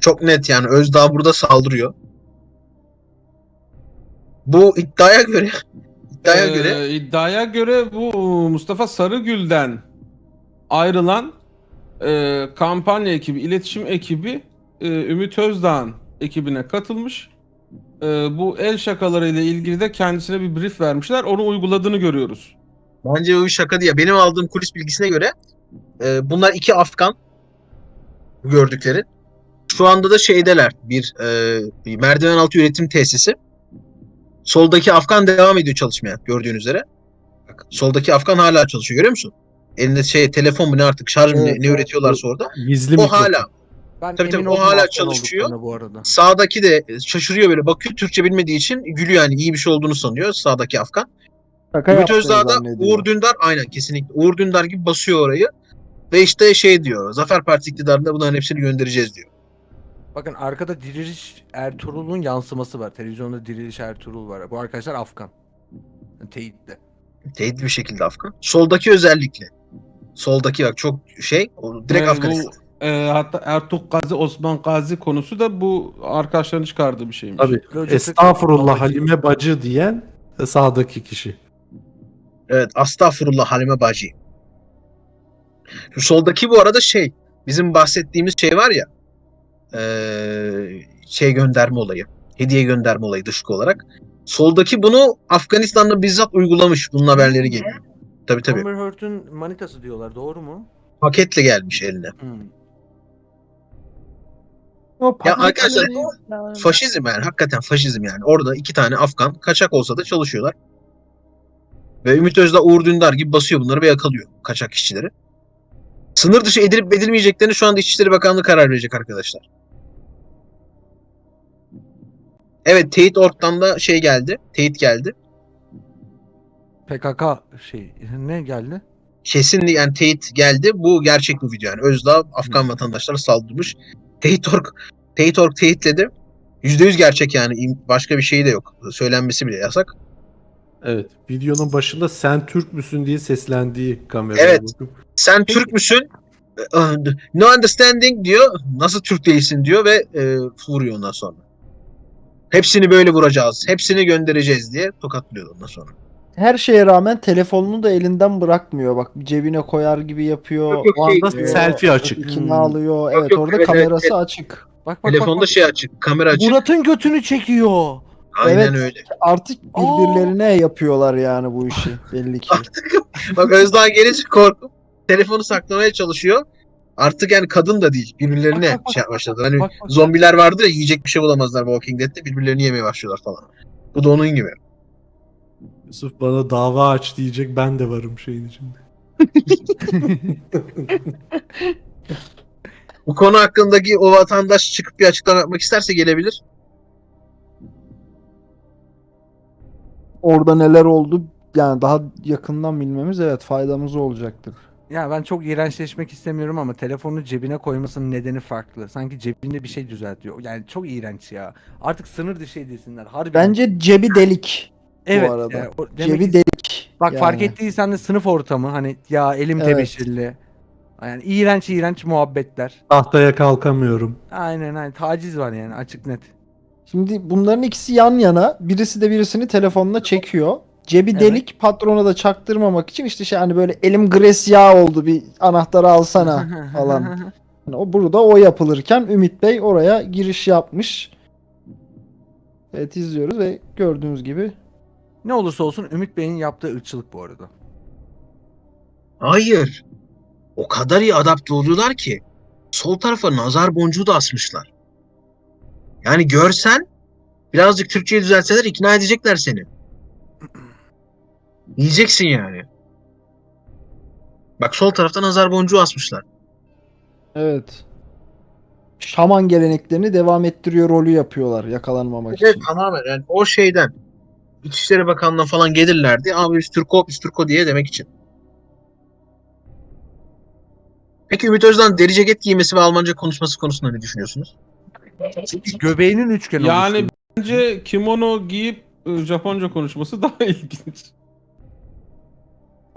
Çok net yani Özdağ burada saldırıyor. Bu iddiaya göre iddiaya Ee, göre iddiaya göre bu Mustafa Sarıgül'den ayrılan e, kampanya ekibi, iletişim ekibi e, Ümit Özdağ'ın ekibine katılmış. E, bu el şakalarıyla ilgili de kendisine bir brief vermişler. Onu uyguladığını görüyoruz. bence o şaka değil. Benim aldığım kulis bilgisine göre e, bunlar iki Afgan bu gördükleri. Şu anda da şeydeler bir, e, bir merdiven altı üretim tesisi. Soldaki Afgan devam ediyor çalışmaya gördüğünüz üzere. Bak, soldaki Afgan hala çalışıyor görüyor musun? Elinde şey telefon mu ne artık şarj mı ne- Evet, ne, üretiyorlarsa orada. Gizli O mikrofon. hala Ben Tabii tabii, o hala çalışıyor. Bu arada. Sağdaki de şaşırıyor böyle bakıyor Türkçe bilmediği için gülüyor yani iyi bir şey olduğunu sanıyor sağdaki Afgan. Şaka Ümit Özdağ da. Uğur Dündar aynen kesinlikle Uğur Dündar gibi basıyor orayı. Ve işte şey diyor Zafer Partisi iktidarında bunların hepsini göndereceğiz diyor. Bakın arkada Diriliş Ertuğrul'un yansıması var. Televizyonda Diriliş Ertuğrul var. Bu arkadaşlar Afgan. Teyitli. Teyit bir şekilde Afgan. Soldaki özellikle. Soldaki bak çok şey o direkt Ee, Afganistan. Bu, e, hatta Ertuğ Gazi, Osman Gazi konusu da bu arkadaşların çıkardığı bir şeymiş. Tabii. Lojistik Estağfurullah. Halime bacı diyen sağdaki kişi. Evet Astağfurullah Halime Bacı. Şu soldaki bu arada şey bizim bahsettiğimiz şey var ya eee, şey gönderme olayı. Hediye gönderme olayı dışkı olarak. Soldaki bunu Afganistan'da bizzat uygulamış. Bunun haberleri geliyor. Tabii tabii. Amber Heard'ün manitası diyorlar. Doğru mu? Paketle gelmiş eline. Hmm. Ya arkadaşlar faşizm yani hakikaten faşizm yani. Orada iki tane Afgan kaçak olsa da çalışıyorlar. Ve Ümit Özdağ Uğur Dündar gibi basıyor bunları ve yakalıyor kaçak işçileri. Sınır dışı edilip edilmeyeceklerini şu anda İçişleri Bakanlığı karar verecek arkadaşlar. Evet teyit ortadan da şey geldi. Teyit geldi. PKK şey ne geldi? Kesin yani teyit geldi. Bu gerçek bu video yani. Özdağ Afgan vatandaşlara saldırmış. Teyit org, teyit org teyitledi. %100 gerçek yani. Başka bir şey de yok. Söylenmesi bile yasak. Evet. Videonun başında sen Türk müsün diye seslendiği kameraya Evet. bakıp. Sen Türk müsün? No understanding diyor. Nasıl Türk değilsin diyor ve e, vuruyor ondan sonra. Hepsini böyle vuracağız. Hepsini göndereceğiz diye tokatlıyor ondan sonra. Her şeye rağmen telefonunu da elinden bırakmıyor. Bak cebine koyar gibi yapıyor. Yok, yok, O anda Şey, selfie açık. İkini Hmm. alıyor. Yok, evet yok, orada evet, kamerası evet. açık. Bak bak Telefonda bak, bak. şey açık, kamera açık. Murat'ın götünü çekiyor. Aynen Evet. öyle. Artık birbirlerine yapıyorlar yani bu işi belli ki. Bak Özdağ gelince korkup telefonu saklamaya çalışıyor. Artık yani kadın da değil. Birbirlerine Bak, bak, şey başladı. Hani bak, bak. zombiler vardır ya yiyecek bir şey bulamazlar Walking Dead'te. Birbirlerini yemeye başlıyorlar falan. Bu da onun gibi. Yusuf bana dava aç diyecek ben de varım şeyin içinde. Bu konu hakkındaki o vatandaş çıkıp bir açıklama yapmak isterse gelebilir. Orada neler oldu yani daha yakından bilmemiz evet faydamız olacaktır. Ya ben çok iğrençleşmek istemiyorum ama telefonu cebine koymasının nedeni farklı. Sanki cebinde bir şey düzeltiyor. Yani çok iğrenç ya. Artık sınır dışı edilsinler. Harbi. Bence cebi delik. evet, arada. yani o- demek Cebi ki- delik. Bak yani. fark ettiysen de sınıf ortamı hani ya elim Evet. tebeşirli. Yani iğrenç iğrenç muhabbetler. Tahtaya kalkamıyorum. Aynen aynen taciz var yani açık net. Şimdi bunların ikisi yan yana. Birisi de birisini telefonla çekiyor. Cebi Evet. delik patrona da çaktırmamak için işte şey hani böyle elim gres yağ oldu bir anahtarı alsana falan. Yani o burada o yapılırken Ümit Bey oraya giriş yapmış. Evet izliyoruz ve gördüğünüz gibi ne olursa olsun Ümit Bey'in yaptığı ırkçılık bu arada. Hayır. O kadar iyi adapte oluyorlar ki sol tarafa nazar boncuğu da asmışlar. Yani görsen birazcık Türkçeyi düzeltseler ikna edecekler seni. Yiyeceksin yani. Bak sol tarafta nazar boncuğu asmışlar. evet şaman geleneklerini devam ettiriyor rolü yapıyorlar yakalanmamak Evet için. tamamen yani o şeyden İçişleri Bakanlığı'na falan gelirlerdi. Abi biz Türko, biz Türko diye demek için. Peki Ümit Özdağ'ın deri ceket giymesi ve Almanca konuşması konusunda ne düşünüyorsunuz? Göbeğinin üçgen Yani oluşu. bence kimono giyip e, Japonca konuşması daha ilginç.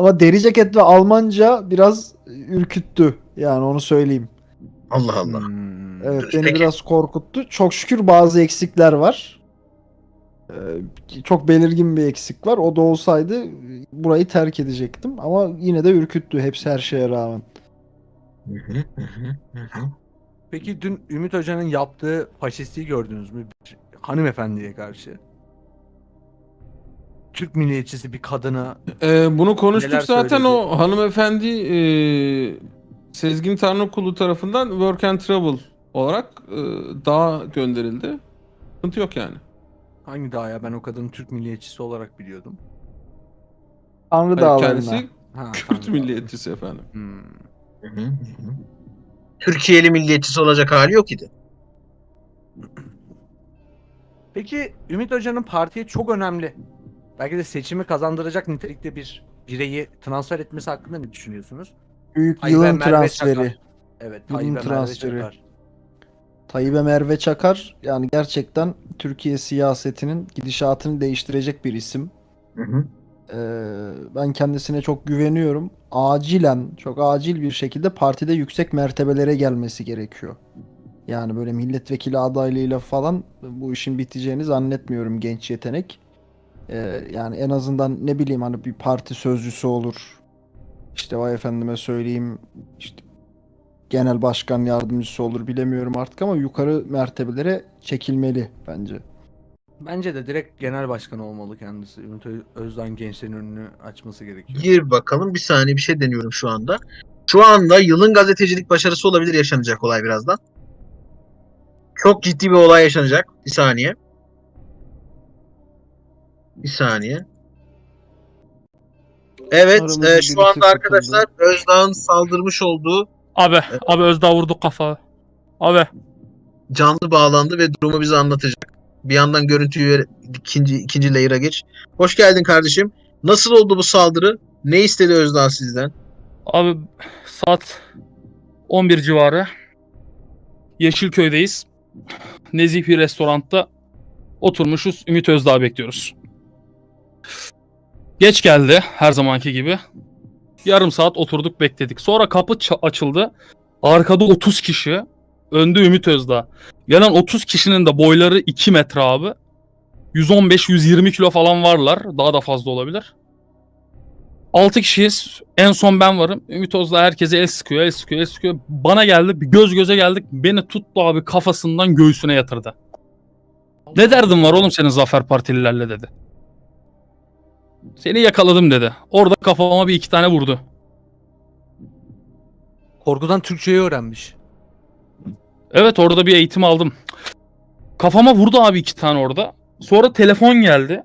Ama deri ceket ve Almanca biraz ürküttü yani onu söyleyeyim. Allah Allah. Hmm. Evet beni Peki. biraz korkuttu. Çok şükür bazı eksikler var. Ee, çok belirgin bir eksik var. O da olsaydı burayı terk edecektim. Ama yine de ürküttü hepsi her şeye rağmen. Peki dün Ümit Hoca'nın yaptığı faşistliği gördünüz mü? Bir hanımefendiye karşı. Türk milliyetçisi bir kadına Ee, bunu konuştuk Neler zaten söyledi? o hanımefendi e, Sezgin Tanrıkulu tarafından Work and Travel olarak e, dağa gönderildi. Sıkıntı yok yani. hangi dağ ya ben o kadını Türk milliyetçisi olarak biliyordum. Tanrı Hayır, dağlarına. kendisi Ha, Kürt tamam. milliyetçisi efendim. Hmm. Türkiye'li milliyetçisi olacak hali yok idi. Peki Ümit Hoca'nın partiye çok önemli. Belki de seçimi kazandıracak nitelikte bir bireyi transfer etmesi hakkında ne düşünüyorsunuz? Büyük Tayyip'e yılın Merve transferi. Çakar. Evet, Yılın Tayyip'e Merve transferi. Çakar. Tayyip'e Merve Çakar yani gerçekten Türkiye siyasetinin gidişatını değiştirecek bir isim. Hı hı. Ee, ben kendisine çok güveniyorum. Acilen, çok acil bir şekilde partide yüksek mertebelere gelmesi gerekiyor. Yani böyle milletvekili adaylığıyla falan bu işin biteceğini zannetmiyorum genç yetenek. Ee, yani en azından ne bileyim hani bir parti sözcüsü olur. İşte vay efendime söyleyeyim işte genel başkan yardımcısı olur bilemiyorum artık ama yukarı mertebelere çekilmeli bence. Bence de direkt genel başkan olmalı kendisi. Ümit Ö- Özdağ gençlerin önünü açması gerekiyor. Gir bakalım. Bir saniye bir şey deniyorum şu anda. Şu anda yılın gazetecilik başarısı olabilir yaşanacak olay birazdan. Çok ciddi bir olay yaşanacak. Bir saniye. Bir saniye. Evet, Aramızda e, şu birisi anda arkadaşlar Özdağ'ın saldırmış olduğu Abi, abi Özdağ vurdu kafa. Abi, canlı bağlandı ve durumu bize anlatacak. Bir yandan görüntüyü ver, ikinci ikinci layer'a geç. Hoş geldin kardeşim. Nasıl oldu bu saldırı? Ne istedi Özdağ sizden? abi saat 11 civarı. Yeşilköy'deyiz. Nezih bir restoranda oturmuşuz. Ümit Özdağ bekliyoruz. Geç geldi her zamanki gibi. Yarım saat oturduk bekledik. Sonra kapı açıldı. Arkada 30 kişi. Önde Ümit Özdağ. Gelen 30 kişinin de boyları 2 metre abi. 115-120 kilo falan varlar. Daha da fazla olabilir. 6 kişiyiz. En son ben varım. Ümit Özdağ herkese el sıkıyor, el sıkıyor, el sıkıyor. Bana geldi. Bir göz göze geldik. Beni tuttu abi kafasından göğsüne yatırdı. Ne derdin var oğlum senin Zafer Partililerle dedi. Seni yakaladım dedi. Orada kafama bir iki tane vurdu. Korkudan Türkçeyi öğrenmiş. Evet orada bir eğitim aldım. Kafama vurdu abi iki tane orada. Sonra telefon geldi.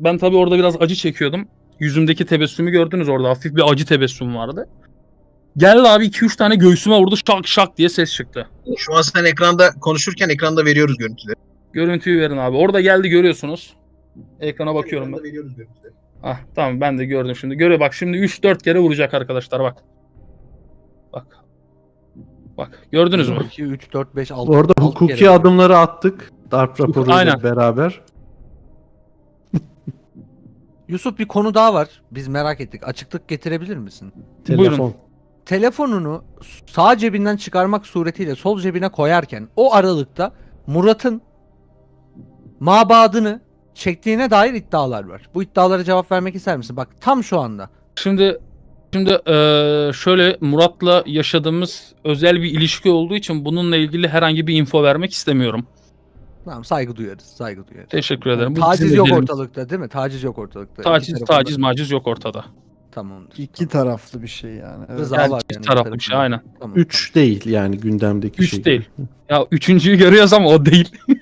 Ben tabii orada biraz acı çekiyordum. Yüzümdeki tebessümü gördünüz orada. Hafif bir acı tebessüm vardı. Geldi abi 2-3 tane göğsüme vurdu şak şak diye ses çıktı. Şu an sen ekranda konuşurken ekranda veriyoruz görüntüleri. Görüntüyü verin abi. Orada geldi görüyorsunuz. Ekrana bakıyorum ben. Ekranda veriyoruz görüntüleri. Ah tamam ben de gördüm şimdi. Görüyor bak şimdi 3-4 kere vuracak arkadaşlar bak. Bak. Bak gördünüz mü? 2, 3, 4, 5, 6. Orada hukuki adımları attık. Darp raporuyla Aynen. beraber. Yusuf bir konu daha var. Biz merak ettik. Açıklık getirebilir misin? Telefon. Telefonunu sağ cebinden çıkarmak suretiyle sol cebine koyarken o aralıkta Murat'ın mabadını çektiğine dair iddialar var. Bu iddialara cevap vermek ister misin? Bak tam şu anda. Şimdi şimdi eee, şöyle Murat'la yaşadığımız özel bir ilişki olduğu için bununla ilgili herhangi bir info vermek istemiyorum. Tamam saygı duyarız. Saygı duyarız. Teşekkür ederim. Bu Taciz bizim yok özelimiz. ortalıkta değil mi? Taciz yok ortalıkta. İki Taciz, tarafında- taciz, maciz yok ortada. Tamamdır. İki taraflı bir şey yani. Evet. Rıza Yani var çift yani taraflı iki bir şey tarafında. aynen. Tamam, 3 değil yani gündemdeki Üç şey. değil. Ya üçüncüyü görüyoruz ama o değil.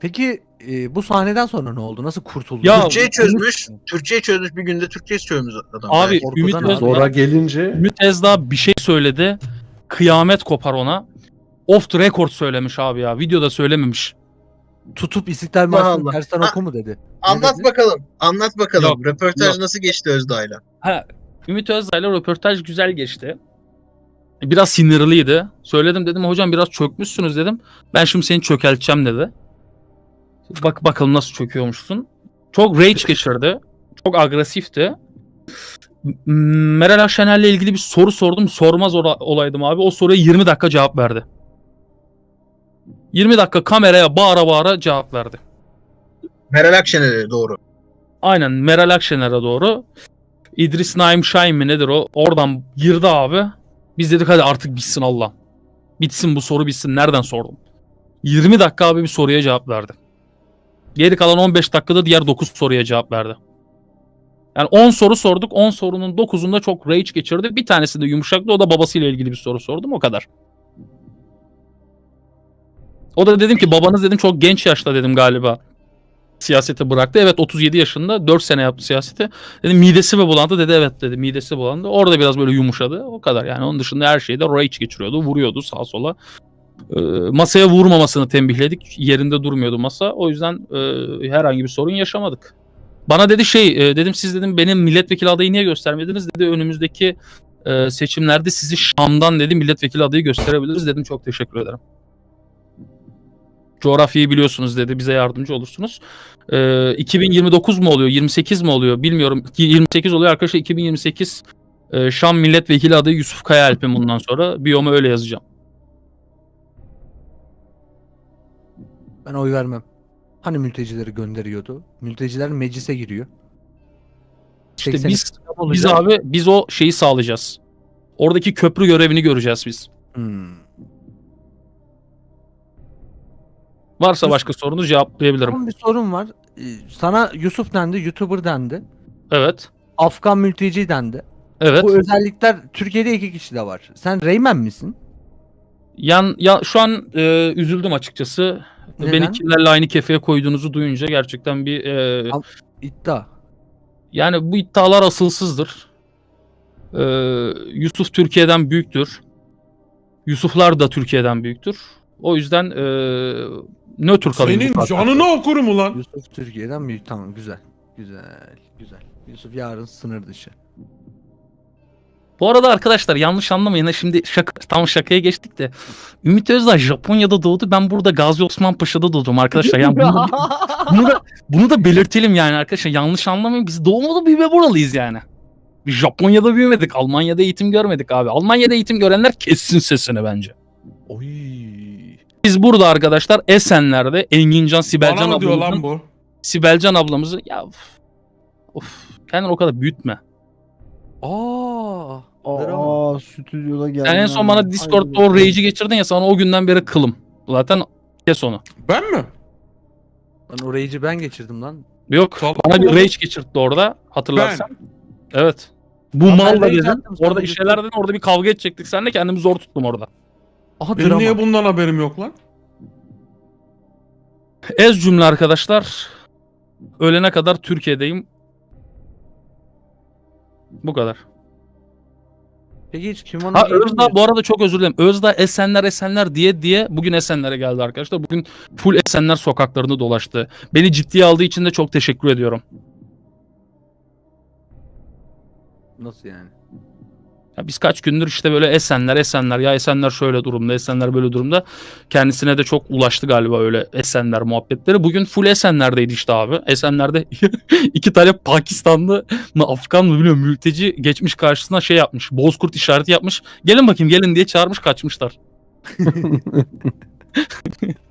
Peki e, bu sahneden sonra ne oldu? Nasıl kurtuldu? Ya- Türkçeyi çözmüş. Türkçeyi çözmüş. Bir günde Türkçeyi çözmüş adam. Abi Yani. Korkudan Ümit abi. Özdağ, Sonra gelince Ümit Özdağ bir şey söyledi. Kıyamet kopar ona. Off the record söylemiş abi ya. Videoda söylememiş. Tutup İstiklal Marşı'nı Allah. tersten Ha, oku mu dedi? Anlat dedi? bakalım. Anlat bakalım. Yok, Röportaj yok. nasıl geçti Özdağ'yla? Ha, Ümit Özdağ'la röportaj güzel geçti. Biraz sinirliydi. Söyledim dedim hocam biraz çökmüşsünüz dedim. Ben şimdi seni çökelteceğim dedi. Bak bakalım nasıl çöküyormuşsun. Çok rage geçirdi. Çok agresifti. Meral Akşener'le ilgili bir soru sordum. Sormaz ola- olaydım abi. O soruya 20 dakika cevap verdi. 20 dakika kameraya bağıra bağıra cevap verdi. Meral Akşener'e doğru. Aynen Meral Akşener'e doğru. İdris Naim Şahin mi nedir o? Oradan girdi abi. Biz dedik hadi artık bitsin Allah. Bitsin bu soru bitsin. Nereden sordum? 20 dakika abi bir soruya cevap verdi. Geri kalan 15 dakikada diğer 9 soruya cevap verdi. Yani 10 soru sorduk. 10 sorunun 9'unda çok rage geçirdi. Bir tanesi de yumuşaktı. O da babasıyla ilgili bir soru sordum. O kadar. O da dedim ki babanız dedim çok genç yaşta dedim galiba siyaseti bıraktı. Evet 37 yaşında 4 sene yaptı siyaseti. Dedim midesi mi bulandı dedi evet dedi midesi bulandı. Orada biraz böyle yumuşadı o kadar yani onun dışında her şeyde rage geçiriyordu vuruyordu sağa sola. Ee, masaya vurmamasını tembihledik yerinde durmuyordu masa o yüzden e, herhangi bir sorun yaşamadık. Bana dedi şey e, dedim siz dedim benim milletvekili adayı niye göstermediniz dedi önümüzdeki e, seçimlerde sizi Şam'dan dedi milletvekili adayı gösterebiliriz dedim çok teşekkür ederim. Coğrafyayı biliyorsunuz dedi bize yardımcı olursunuz. Ee, 2029 mu oluyor 28 mi oluyor bilmiyorum 28 oluyor arkadaşlar 2028 e, Şam milletvekili adayı Yusuf Kayaalp'im bundan sonra biyoma öyle yazacağım. Ben oy vermem. Hani mültecileri gönderiyordu? Mülteciler meclise giriyor. İşte 80 biz biz abi biz o şeyi sağlayacağız. Oradaki köprü görevini göreceğiz biz. Hmm. Varsa Yusuf- başka sorunu cevaplayabilirim. Son bir sorun var. Ee, Sana Yusuf dendi, YouTuber dendi. Evet. Afgan mülteci dendi. Evet. Bu özellikler Türkiye'de iki kişi de var. Sen Reymen misin? Yan ya şu an e, üzüldüm açıkçası. Neden? Beni kimlerle aynı kefeye koyduğunuzu duyunca gerçekten bir e, Al- İddia. Yani bu iddialar asılsızdır. Ee, Yusuf Türkiye'den büyüktür. Yusuflar da Türkiye'den büyüktür. O yüzden ee, nötr kalayım. Senin canını okurum ulan. Yusuf Türkiye'den büyük. Tamam güzel. Güzel. Güzel. Yusuf yarın sınır dışı. Bu arada arkadaşlar yanlış anlamayın. ha Şimdi şaka, tam şakaya geçtik de. Ümit Özdağ Japonya'da doğdu. Ben burada Gazi Osman Paşa'da doğdum arkadaşlar. Yani bunu, bunu da, bunu da belirtelim yani arkadaşlar. Yanlış anlamayın. Biz doğmalı büyüme buralıyız yani. Biz Japonya'da büyümedik. Almanya'da eğitim görmedik abi. Almanya'da eğitim görenler kessin sesini bence. Oy. Biz burada arkadaşlar Esenler'de Engincan Bana Sibelcan mı diyor lan ablamızın bu? Sibelcan ablamızı ya of, of kendini o kadar büyütme. Aa. Aa stüdyoda geldi. Sen en son bana Discord'da o rage'i geçirdin ya sana o günden beri kılım. Zaten kes onu. Ben mi? Lan o rage'i ben geçirdim lan. Yok Tamam. bana bir rage geçirtti orada hatırlarsan. Evet. Bu Ama ben mal da rage dedin. attım sana Orada bir şeyler dedin orada bir kavga edecektik seninle kendimi zor tuttum orada. Aha Benim drama. niye bundan haberim yok lan? Ez cümle arkadaşlar. Ölene kadar Türkiye'deyim. Bu kadar. Peki hiç kimono Ha? Özdağ bu arada çok özür dilerim. Özdağ Esenler Esenler diye diye bugün Esenler'e geldi arkadaşlar. Bugün full Esenler sokaklarını dolaştı. Beni ciddiye aldığı için de çok teşekkür ediyorum. Nasıl yani? Ya biz kaç gündür işte böyle Esenler Esenler ya Esenler şöyle durumda Esenler böyle durumda. Kendisine de çok ulaştı galiba öyle Esenler muhabbetleri. Bugün full Esenler'deydi işte abi. Esenler'de iki tane Pakistanlı mı Afgan mı bilmiyorum mülteci geçmiş karşısına şey yapmış. Bozkurt işareti yapmış. Gelin bakayım gelin diye çağırmış kaçmışlar.